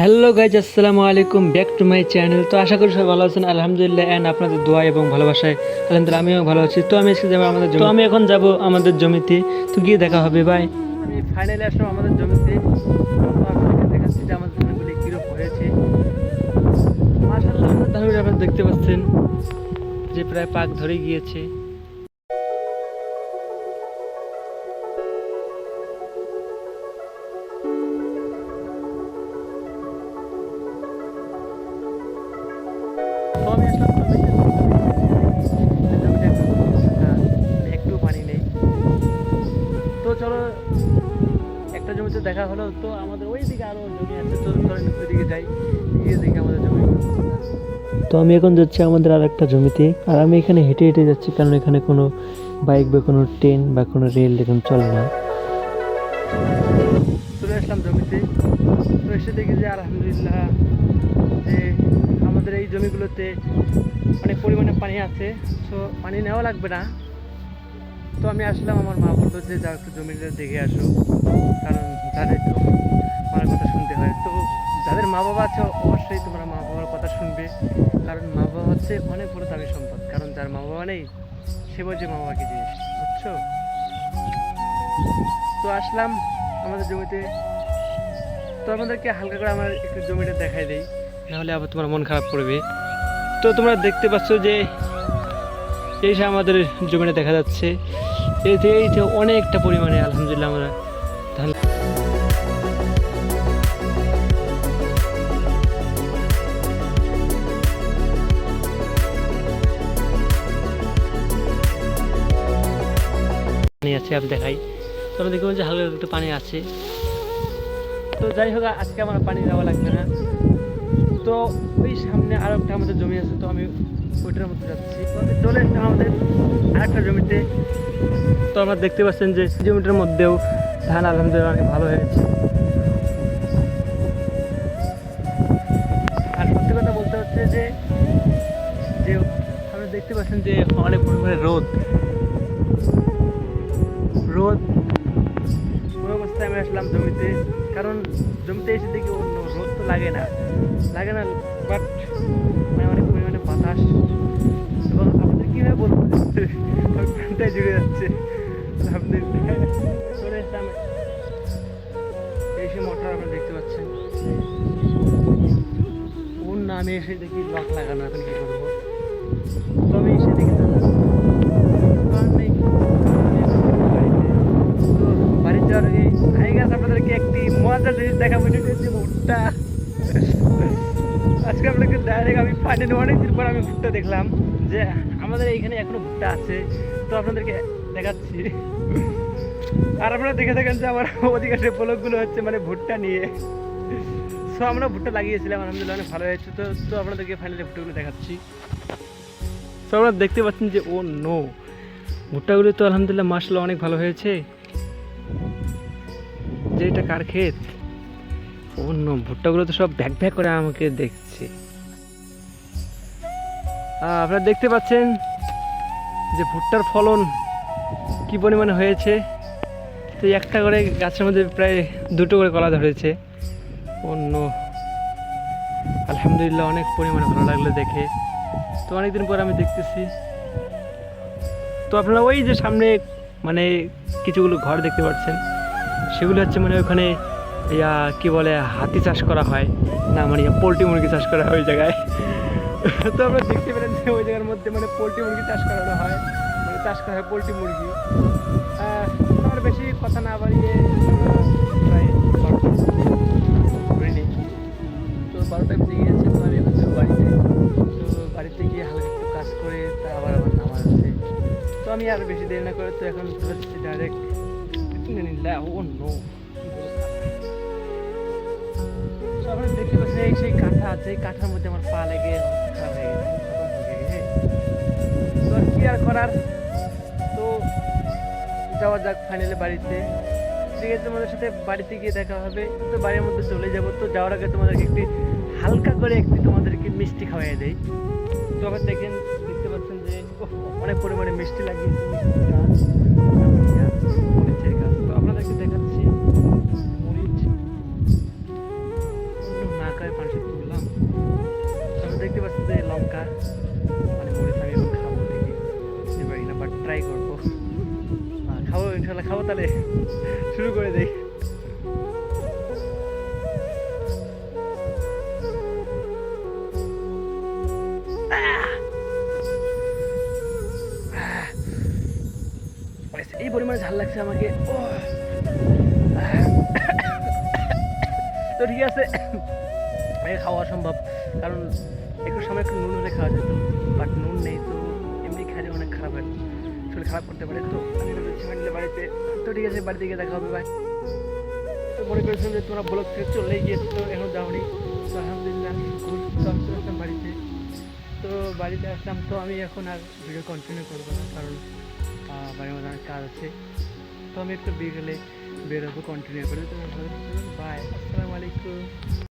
Hello guys আসসালামু আলাইকুম back to my channel তো আশা করি সবাই ভালো আছেন। আলহামদুলিল্লাহ অ্যান্ড আপনাদের দোয়া এবং ভালোবাসায়। আলহামদুলিল্লাহ আমিও ভালো আছি। তো আমি আজকে যাব আমাদের জমি তো আমি এখন যাব আমাদের জমিতে। তো গিয়ে দেখা হবে বাই আমি ফাইনালি আসলাম আমাদের জমিতে। দেখাচ্ছি যে আমাদের জমিগুলি কীরকম হয়েছে। ধানগুলি আপনারা দেখতে পাচ্ছেন যে প্রায় পাক ধরে গিয়েছে। দেখা হলো তো আমাদের ওই দিকে আরও জমি আছে। তো চলেন ওইদিকে যাই গিয়ে দেখি আমাদের জমি। তো আমি এখন যাচ্ছি আমাদের আর একটা জমিতে আর আমি এখানে হেঁটে হেঁটে যাচ্ছি কারণ এখানে কোনো বাইক বা কোনো ট্রেন বা কোনো রেল এখন চলে না। চলে আসলাম জমিতে। তো এসে দেখি যে আলহামদুলিল্লাহ যে আমাদের এই জমিগুলোতে অনেক পরিমাণে পানি আছে তো পানি নেওয়া লাগবে না। তো আমি আসলাম আমার মা বলল যে যা একটু জমিটা দেখে আসো। কারণ তাদের আমার কথা শুনতে হয়। তো যাদের মা বাবা আছে, অবশ্যই তোমরা মা বাবার কথা শুনবে। কারণ মা বাবা হচ্ছে অনেক বড় দামি সম্পদ। কারণ যার মা বাবা নেই, সে বলছে মা বাবাকে জিনিস বুঝছ? তো আসলাম আমাদের জমিতে। তো আমাদেরকে হালকা করে আমার একটু জমিটা দেখাই দেই। নাহলে আবার তোমার মন খারাপ করবে। তো তোমরা দেখতে পাচ্ছ যে এই যে আমাদের জমিটা দেখা যাচ্ছে। এই যে অনেকটা পরিমাণে আলহামদুলিল্লাহ আমরা ধান পানি আছে, আমি দেখাই। তোমরা দেখব যে হালকা একটু পানি আছে। তো যাই হোক, আজকে আমার পানি দেওয়া লাগবে না। তো ওই সামনে আরও একটা আমাদের জমি আছে, তো আমি ওইটার মধ্যে যাচ্ছি। চলে আমাদের আরেকটা জমিতে। তো আমরা দেখতে পাচ্ছেন যে জমিটার মধ্যেও ধান আলহামদুলিল্লাহ, অনেক ভালো হয়েছে আর সত্যি কথা বলতে হচ্ছে যে যে আপনি দেখতে পাচ্ছেন যে অনেক পরিমাণে রোদ। রোদ ওই অবস্থায় আমি আসলাম জমিতে, কারণ জমিতে এসে দেখি অন্য রোদ তো লাগে না। লাগে না বাট মানে অনেক পরিমাণে বাতাস। এবং আপনাদের কীভাবে বলব? প্রাণটাই জুড়ে যাচ্ছে। আপনি চলে এসলাম এই সে মোটর আপনি দেখতে পাচ্ছেন। ওর এসে দেখি লক লাগানো, এখন কী করব? তবে এসে দেখি বাড়িতে গেছে আপনাদেরকে একটি মজার জিনিস দেখাবো সেটা ভুট্টা। আজকে আপনাকে ডাইরেক্ট আমি পানির অনেকদিন পর আমি ভুট্টা দেখলাম যে আমাদের এইখানে এখনও ভুট্টা আছে। তো আপনাদেরকে দেখাচ্ছি। আর আপনারা দেখে থাকেন যে আমার অধিকাংশ ব্লগগুলো হচ্ছে মানে ভুট্টা নিয়ে। সো আমরা ভুট্টা লাগিয়েছিলাম, আলহামদুলিল্লাহ অনেক ভালো হয়েছে। তো তো আপনাদেরকে ফাইনালি ভুট্টাগুলো দেখাচ্ছি। তো আপনারা দেখতে পাচ্ছেন যে ও নো ভুট্টাগুলো তো আলহামদুলিল্লাহ মাসাল্লাহ অনেক ভালো হয়েছে। যে এটা কার ক্ষেত? অন্য ভুট্টাগুলো তো সব ব্যাক ব্যাক করে আমাকে দেখছে। আপনারা দেখতে পাচ্ছেন যে ভুট্টার ফলন কি পরিমাণে হয়েছে? তো একটা করে গাছের মধ্যে প্রায় দুটো করে কলা ধরেছে। অন্য আলহামদুলিল্লাহ অনেক পরিমাণে ভালো লাগল দেখে। তো অনেকদিন পর আমি দেখতেছি। তো আপনারা ওই যে সামনে মানে কিছুগুলো ঘর দেখতে পাচ্ছেন, সেগুলো হচ্ছে মানে ওখানে ইয়া কি বলে, হাতি চাষ করা হয়। না মানে পোলট্রি মুরগি চাষ করা হয় ওই জায়গায়। তো আমরা দেখতে পেলেন ওই জায়গার মধ্যে মানে পোলট্রি মুরগি চাষ করানো হয়। চাষ করা হয়, পোলট্রি মুরগি। আমার বেশি কথা না বাড়িয়ে তো বারোটা আমি এখন বাড়িতে, তো বাড়িতে গিয়ে একটু করে আবার আছে তো আমি আর বেশি দেরি না করে, তো এখন ডাইরেক্ট সেই কাঁথা আছে কাঁথার মধ্যে আমার পা লেগে তো কি আর করার? যাওয়া যাক ফাইনালি বাড়িতে। সেক্ষেত্রে তোমাদের সাথে বাড়িতে গিয়ে দেখা হবে। তো বাড়ির মধ্যে চলে যাব। তো যাওয়ার আগে তোমাদেরকে একটি হালকা করে একটি তোমাদেরকে মিষ্টি খাওয়াই দেয় তো আবার দেখেন, দেখতে পাচ্ছেন যে অনেক পরিমাণে মিষ্টি লাগিয়েছে তো আপনাদেরকে দেখাচ্ছি। না খায় তুললাম। দেখতে পাচ্ছেন যে লঙ্কা। তাহলে শুরু করে দেই। এই পরিমাণে ঝাল লাগছে আমাকে। তো ঠিক আছে খাওয়া সম্ভব। কারণ একটু সময় একটু নুন হলে খাওয়া যেত বাট নুন নেই তো এমনি খাইলে অনেক খারাপ হয়। শরীর খারাপ করতে পারে। তো আমি বাড়িতে। তো ঠিক আছে, বাড়িতে গিয়ে দেখা হবে ভাই তো মনে করেছিলাম যে তোমরা ব্লগ থেকে চলেই তো এখন যাওনি। তো আলহামদুলিল্লাহ চলে আসলাম বাড়িতে। তো বাড়িতে আসলাম তো আমি এখন আর ভিডিও কন্টিনিউ করব না, কারণ বাড়ির মধ্যে অনেক কাজ আছে। তো আমি একটু বিকেলে বেরোবো কন্টিনিউ করে। তো বাই আসসালামু আলাইকুম।